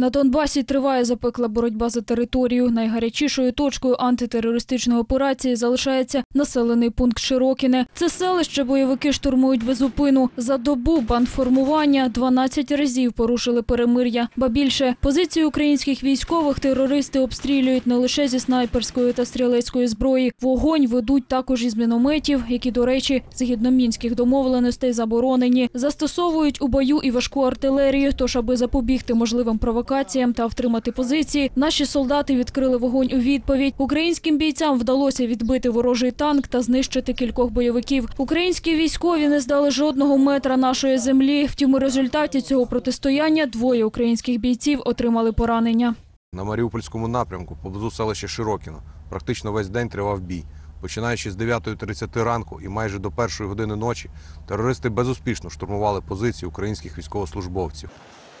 На Донбасі триває запекла боротьба за територію. Найгарячішою точкою антитерористичної операції залишається населений пункт Широкіне. Це селище бойовики штурмують без упину. За добу бандформування 12 разів порушили перемир'я. Ба більше позиції українських військових терористи обстрілюють не лише зі снайперської та стрілецької зброї. Вогонь ведуть також із мінометів, які, до речі, згідно мінських домовленостей заборонені. Застосовують у бою і важку артилерію. Тож, аби запобігти можливим провокаціям та втримати позиції, наші солдати відкрили вогонь у відповідь. Українським бійцям вдалося відбити ворожий танк та знищити кількох бойовиків. Українські військові не здали жодного метра нашої землі. Втім, у результаті цього протистояння двоє українських бійців отримали поранення. На Маріупольському напрямку поблизу селища Широкіно практично весь день тривав бій. Починаючи з 9.30 ранку і майже до першої години ночі, терористи безуспішно штурмували позиції українських військовослужбовців.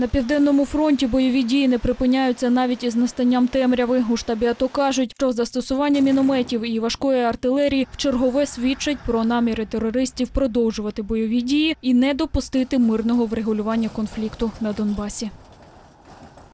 На південному фронті бойові дії не припиняються навіть із настанням темряви. У штабі АТО кажуть, що застосування мінометів і важкої артилерії в чергове свідчить про наміри терористів продовжувати бойові дії і не допустити мирного врегулювання конфлікту на Донбасі.